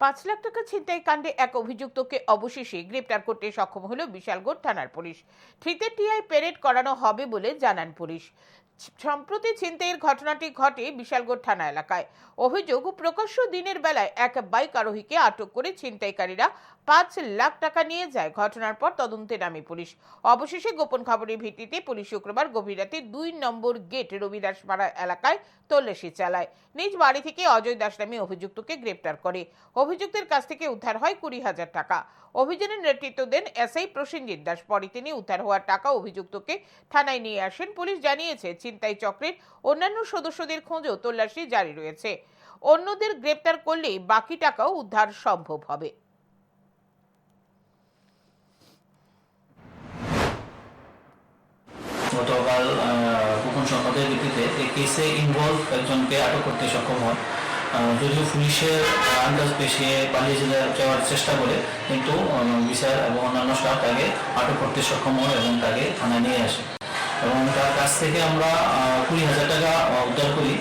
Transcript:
পাঁচ লাখ টাকা ছিনতাই কাণ্ডে এক অভিযুক্তকে অবশেষে গ্রেপ্তার করতে সক্ষম হলো বিশালগড় থানার পুলিশ। টিআই প্যারেড করানো হবে বলে জানান পুলিশ। সম্প্রতি ছিনতাইয়ের ঘটনাটি ঘটে বিশালগড় থানা এলাকায়। অভিযোগ, প্রকাশ্য দিনের বেলায় এক বাইক আরোহীকে আটক করে ছিনতাইকারীরা পাঁচ লাখ টাকা নিয়ে যায়। ঘটনার পর তদন্তে নামে পুলিশ। অবশেষে গোপন খবরের ভিত্তিতে পুলিশ শুক্রবার গভীর রাতে দুই নম্বর গেট রবিদাস পাড়া এলাকায় তল্লাশি চালায়। নিজ বাড়ি থেকে অজয় দাস নামে অভিযুক্তকে গ্রেপ্তার করে। অভিযুক্তের কাছ থেকে উদ্ধার হয় কুড়ি হাজার টাকা। অভিযানের নেতৃত্ব দেন এসআই প্রসেনজিৎ দাস। পরে তিনি উদ্ধার হওয়ার টাকা অভিযুক্তকে থানায় নিয়ে আসেন। পুলিশ জানিয়েছে, ছিনতাই চক্রের অন্যান্য সদস্যদের খোঁজও তল্লাশি জারি রয়েছে। অন্যদের গ্রেপ্তার করলেই বাকি টাকাও উদ্ধার সম্ভব হবে। গতকাল গোপন সংবাদের ভিত্তিতে এই কেসে ইনভলভ একজনকে আটক করতে সক্ষম হয় যদিও পুলিশের আন্দাজ পেশিয়ে পালিয়ে যাওয়ার চেষ্টা করে, কিন্তু বিচার এবং অন্যান্য স্টাফ তাকে আটক করতে সক্ষম হয় এবং তাকে থানায় নিয়ে আসে। এবং তার কাছ থেকে আমরা কুড়ি হাজার টাকা উদ্ধার করি।